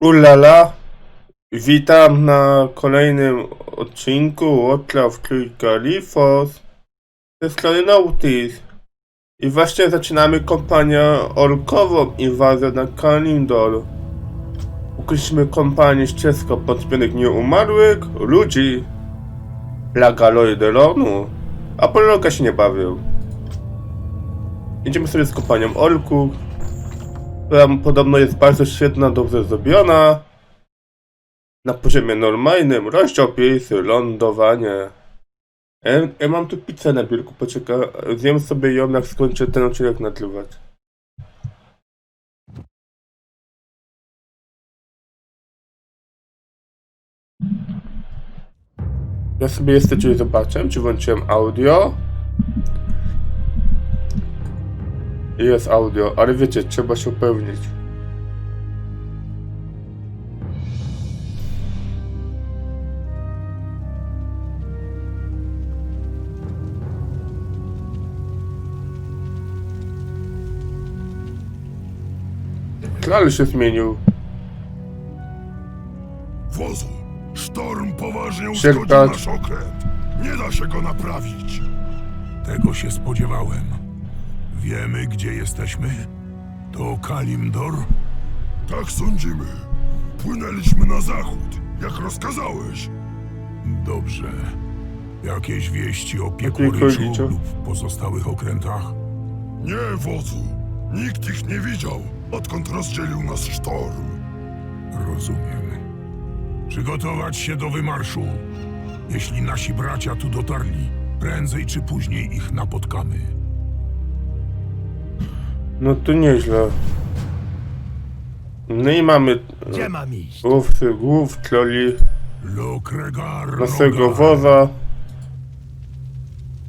Ulala, witam na kolejnym odcinku Watchlaw Galifos ze strony Nautis. I właśnie zaczynamy kampanię orkową inwazję na Kalimdor. Ukryliśmy kompanię ścieżka podpiętych nieumarłych ludzi dla Galoideronu, a Polonka się nie bawił. Idziemy sobie z kompanią orków, która podobno jest bardzo świetna, dobrze zrobiona. Na poziomie normalnym, rozdział pierwszy, lądowanie. Ja, ja mam tu pizzę na biurku, poczekaj, zjem sobie ją jak skończę ten odcinek nagrywać. Ja sobie jeszcze coś zobaczę, czy włączyłem audio. Jest audio, ale wiecie, trzeba się upewnić. Klal się zmienił. Wozu, sztorm poważnie Sierpać. uszkodził nasz okręt. Nie da się go naprawić. Tego się spodziewałem. Wiemy, gdzie jesteśmy? To Kalimdor? Tak sądzimy. Płynęliśmy na zachód, jak rozkazałeś. Dobrze. Jakieś wieści o Piekuryciu. lub pozostałych okrętach? Nie, wodzu. Nikt ich nie widział, odkąd rozdzielił nas sztorm. Rozumiem. Przygotować się do wymarszu. Jeśli nasi bracia tu dotarli, prędzej czy później ich napotkamy. No to nieźle. No i mamy Gdzie mam iść? główcy głów, troli, naszego woza.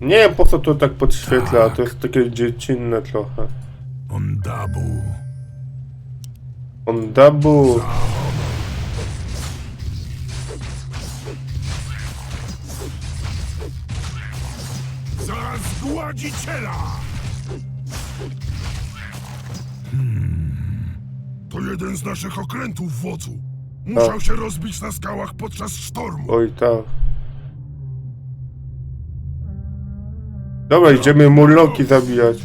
Nie wiem po co to tak podświetla, to jest takie dziecinne trochę. Ondabu. On dabu. Za zgładziciela! To jeden z naszych okrętów, wodzu. Musiał Tak. się rozbić na skałach podczas sztormu. Oj tak. Dobra, idziemy murloki zabijać.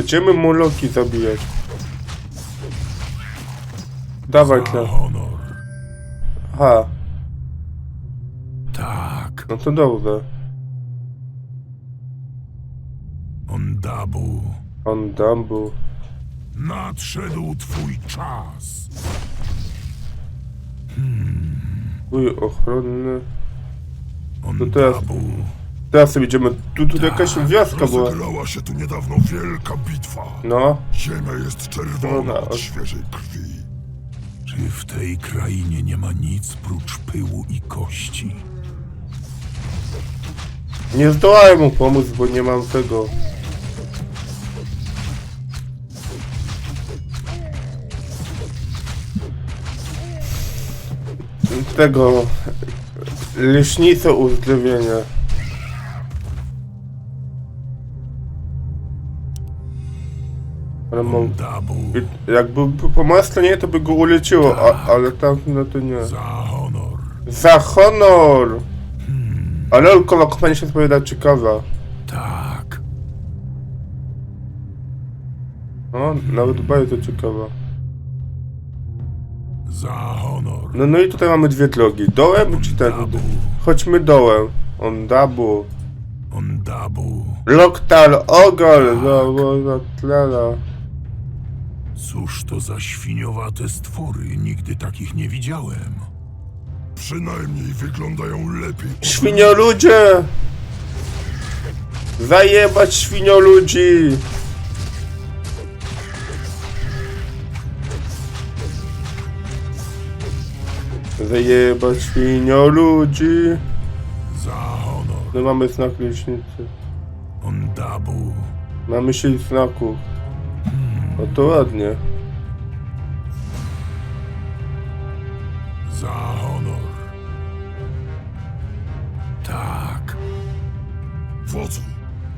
Idziemy murloki zabijać. Dawaj tle. honor. Aha, Tak. no to dobrze. Ondabu. On dambu. Nadszedł twój czas. Uj, ochronny. Ondabu. teraz- Teraz sobie idziemy. Tu, tu jakaś wioska była. Rozegrała się tu niedawno wielka bitwa. No, Ziemia jest czerwona od świeżej krwi. Czy w tej krainie nie ma nic prócz pyłu i kości? nie zdołałem mu pomóc, bo nie mam tego. Tego. Leśnicę uzdrowienia. Ale mam. Jakby po mojej stronie, to by go uleciło, a, ale tam no to nie. Za honor. Za honor! Ale Olkowa kompania się spowiada ciekawa. Tak. No, nawet bardzo ciekawa. Za honor. No, no i tutaj mamy dwie drogi. Dołem czy ten? Ondabu. Chodźmy dołem. Ondabu. Ondabu. Loktal, Ogol, no, no, no, tlala. Cóż to za świniowate stwory? Nigdy takich nie widziałem. Przynajmniej wyglądają lepiej. Świnioludzie! Zajebać świnioludzi! Zajebać świnioludzi! Za honor. No mamy znak leśnicy. Ondabu. Mamy sieć znaków. No to ładnie. Za honor. Tak. Wodzu,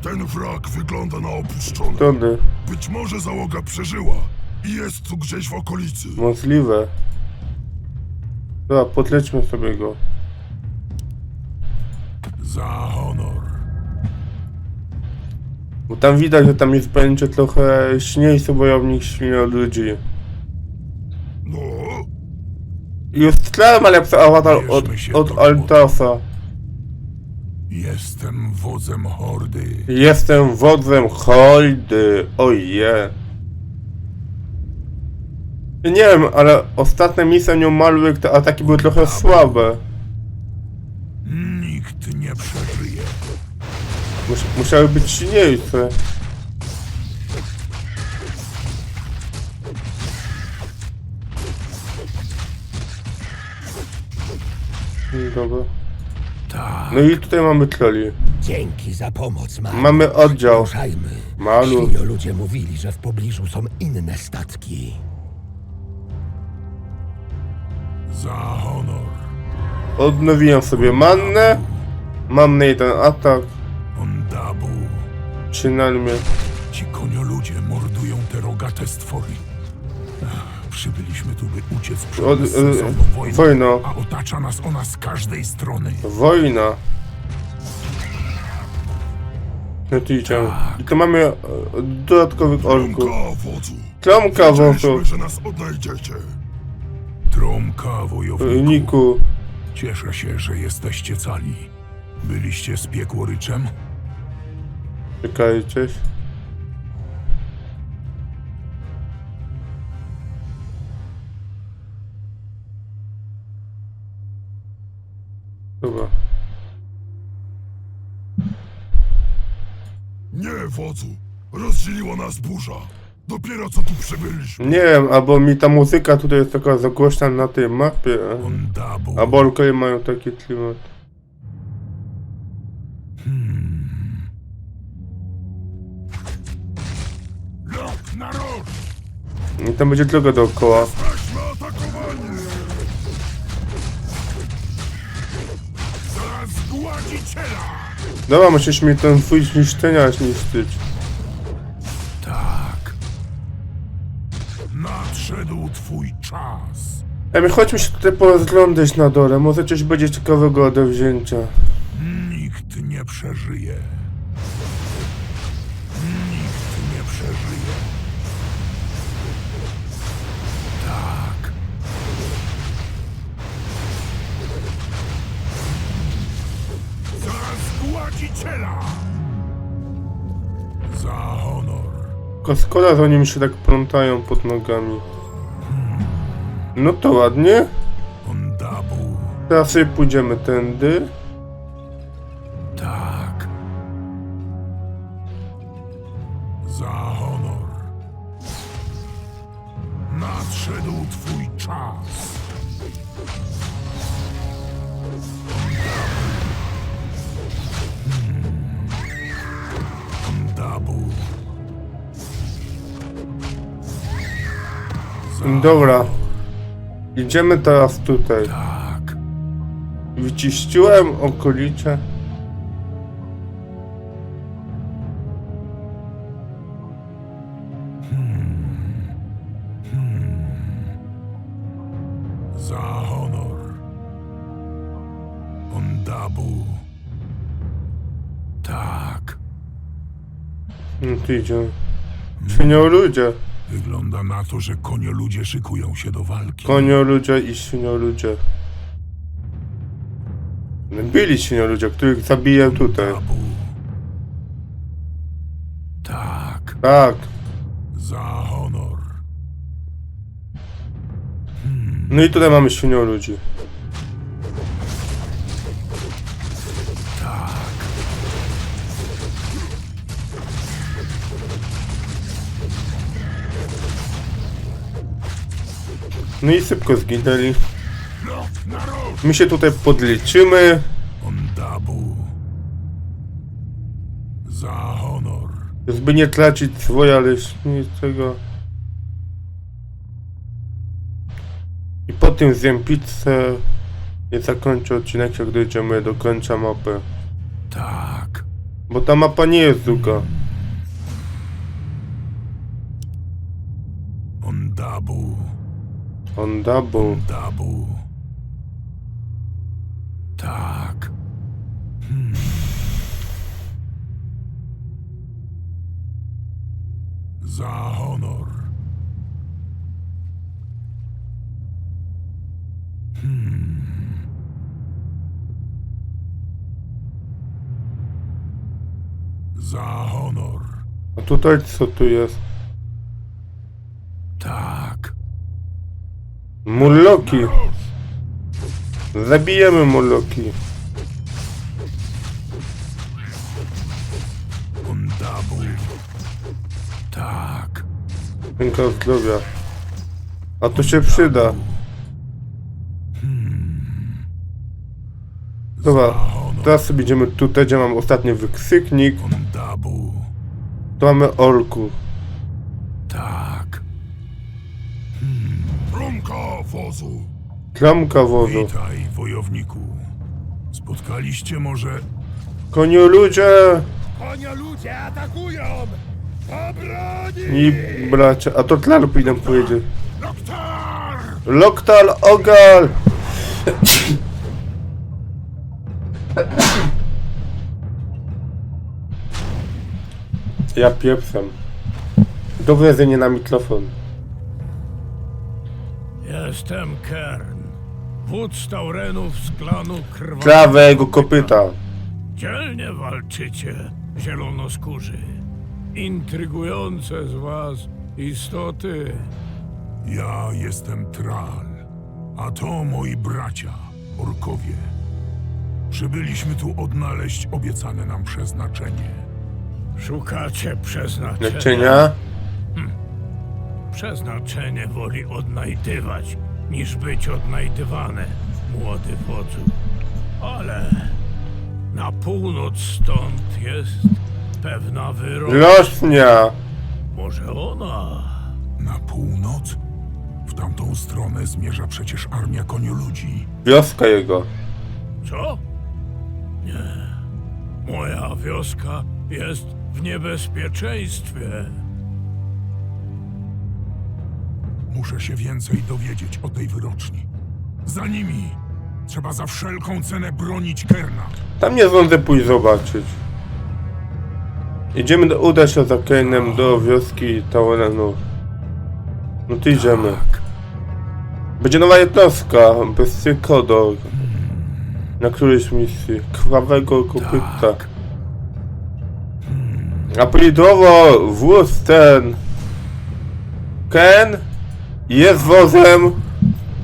Ten wrak wygląda na opuszczony. Tony. Być może załoga przeżyła i jest tu gdzieś w okolicy. Możliwe. Dobra, podlećmy sobie go. Za honor. Bo tam widać, że tam jest będzie trochę silniejszy wojownik silny od ludzi. No, Już strzelam, ale lepszy awatar od, od Altasa. jestem wodzem hordy. Jestem wodzem Holdy. Oje. Nie wiem, ale ostatnie misje nieumarłych te ataki były trochę słabe. Nikt nie przeżyje. Mus musiały być silniejsze. Dobra. Tak, No i tutaj mamy troli. Dzięki za pomoc, Malu. Mamy oddział. Ruszajmy. Malu. Świnio ludzie mówili, że w pobliżu są inne statki. Za honor. Odnowiłem sobie mannę. Mam na jeden atak. Ondabu. Przynajmniej. Ci konioludzie mordują te rogate stwory. Ach, Przybyliśmy tu, by uciec przed Od- e, wojną, wojna. a otacza nas ona z każdej strony. Wojna. No tu idziemy. I tu mamy e, dodatkowych orków. wodzu. Tromka wąsów. że nas odnajdziecie. Tromka, wojowniku. Niku. Cieszę się, że jesteście cali. Byliście z piekłoryczem? Czekajcie. Dobra. Nie, wodzu. Rozdzieliła nas burza. Dopiero co tu przybyliśmy. Nie wiem, albo mi ta muzyka tutaj jest taka za głośna na tej mapie, a- Ondabu. albo orkowie mają taki klimat. Na rok. I tam będzie droga dookoła. Weźmy atakowanie. Za zgładziciela. Dobra, musisz mi ten twój zniszczenia zniszczyć. Czas. Ej, chodźmy się tutaj porozglądać na dole, może coś będzie ciekawego do wzięcia. Nikt nie przeżyje. Nikt nie przeżyje. Tak. Za zgładziciela! Za honor. Że oni mi się tak plątają pod nogami. No to ładnie. Teraz sobie pójdziemy tędy. Tak. Za honor. Nadszedł twój czas. Dobra. Idziemy teraz tutaj. Tak. Wyciściłem okolice. Za honor. Ondabu. Tak. No tu idziemy. Świnio ludzie. Wygląda na to, że konioludzie szykują się do walki. Konio ludzie i świnio ludzie. Byli świnio ludzie, których zabiję tutaj. Ondabu. Tak. Tak. Za honor. No i tutaj mamy świnio ludzi. No i szybko zginęli. My się tutaj podliczymy. Ondabu. Za honor. Żeby nie tracić swoje leśniczego. I po tym zjem pizzę. I zakończę odcinek, jak dojdziemy do końca mapy. Tak. Bo ta mapa nie jest długa. Ondabu. Dabu. Tak. Hmm. Za honor. Hmm. Za honor. A tutaj co tu jest? Tak. Murloki. Zabijemy murloki. Ondabu. Tak. Ręka zdrowia. A to się przyda. Dobra, teraz sobie idziemy tutaj, gdzie mam ostatni wykrzyknik. Tu mamy orku. Wozu. Klamka wozu. Witaj, wojowniku. Spotkaliście może... Koniu ludzie! Konia ludzie atakują! Obroni! I bracia. A to Tlar powinien powiedzieć. Doktor! Loktal Ogal! Ja pieprzam. Dowlezenie na mikrofon. Jestem Kern, wódz Taurenów z klanu Krwawego. Prawego kopyta. Dzielnie walczycie, zielonoskórzy. Intrygujące z was istoty. Ja jestem Tral, a to moi bracia, orkowie. Przybyliśmy tu odnaleźć obiecane nam przeznaczenie. Szukacie przeznaczenia. Leczenia? Przeznaczenie woli odnajdywać, niż być odnajdywane, młody wodzu. Ale na północ stąd jest pewna wyrocznia. Lośnia! Może ona Na północ? W tamtą stronę zmierza przecież armia konioludzi. Wioska jego. Co? Nie. Moja wioska jest w niebezpieczeństwie. Muszę się więcej dowiedzieć o tej wyroczni. Za nimi trzeba za wszelką cenę bronić Kerna. Tam nie zdążę pójść zobaczyć. Idziemy, do, uda się za Kainem do wioski Taurenów. No to idziemy. Tak, Będzie nowa jednostka, bez Kodor. Na którejś misji. Krwawego kopyta. tak. A prawidłowo wóz ten Ken jest wozem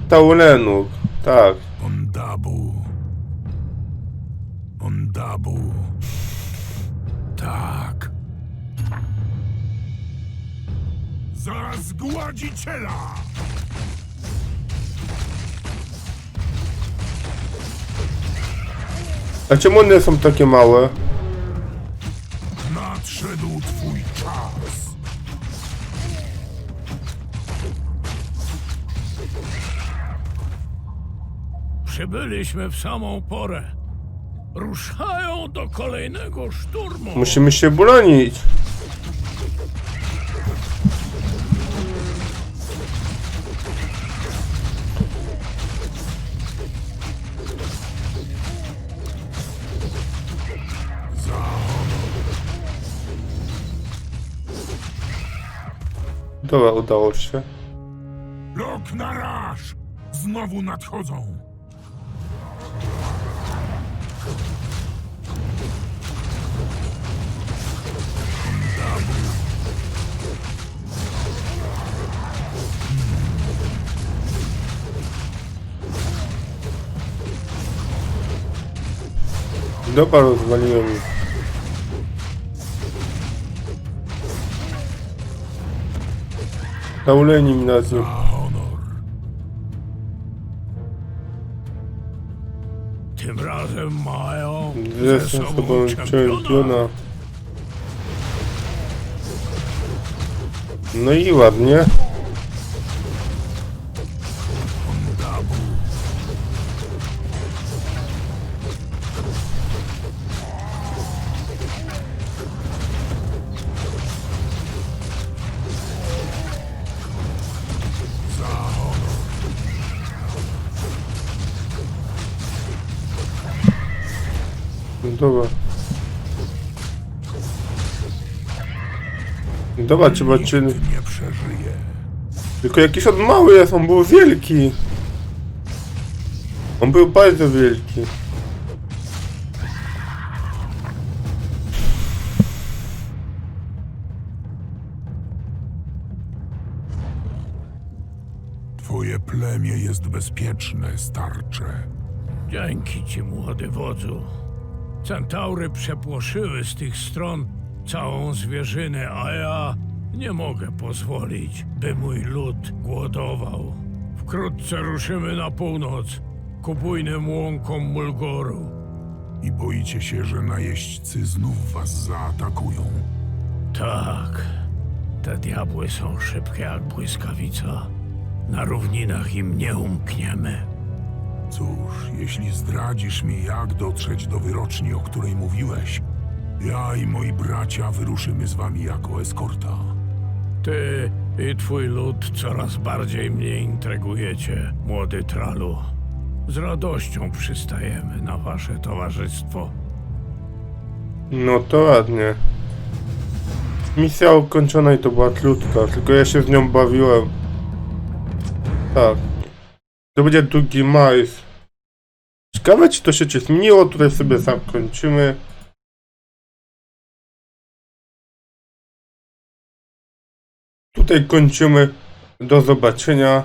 Taurenów. Tak. Ondabu. Ondabu. Tak. Za zgładziciela! A czemu one są takie małe? Nadszedł twój czas. Przybyliśmy w samą porę. Ruszają do kolejnego szturmu. Musimy się bronić. Dobra, udało się. Lok na raż! Znowu nadchodzą. Dobra, rozwaliłem ich. Tauleni mi nas nie... honor. Tym razem mają sobą sobą czempiona. czempiona. No i ładnie. Dobra. Dobra, trzeba. Nikt nie przeżyje. Tylko jakiś on mały jest, on był wielki. On był bardzo wielki. Twoje plemię jest bezpieczne, starcze. Dzięki ci, młody wodzu. Centaury przepłoszyły z tych stron całą zwierzynę, a ja nie mogę pozwolić, by mój lud głodował. Wkrótce ruszymy na północ, ku bujnym łąkom Mulgoru. I boicie się, że najeźdźcy znów was zaatakują. Tak, te diabły są szybkie jak błyskawica. Na równinach im nie umkniemy. Cóż, jeśli zdradzisz mi, jak dotrzeć do wyroczni, o której mówiłeś, ja i moi bracia wyruszymy z wami jako eskorta. Ty i twój lud coraz bardziej mnie intrygujecie, młody tralu. Z radością przystajemy na wasze towarzystwo. No to ładnie. Misja ukończona i to była krótka, tylko ja się z nią bawiłem. Tak. To będzie drugi maj. Ciekawe czy to się ci zmieniło, tutaj sobie zakończymy. Tutaj kończymy. Do zobaczenia.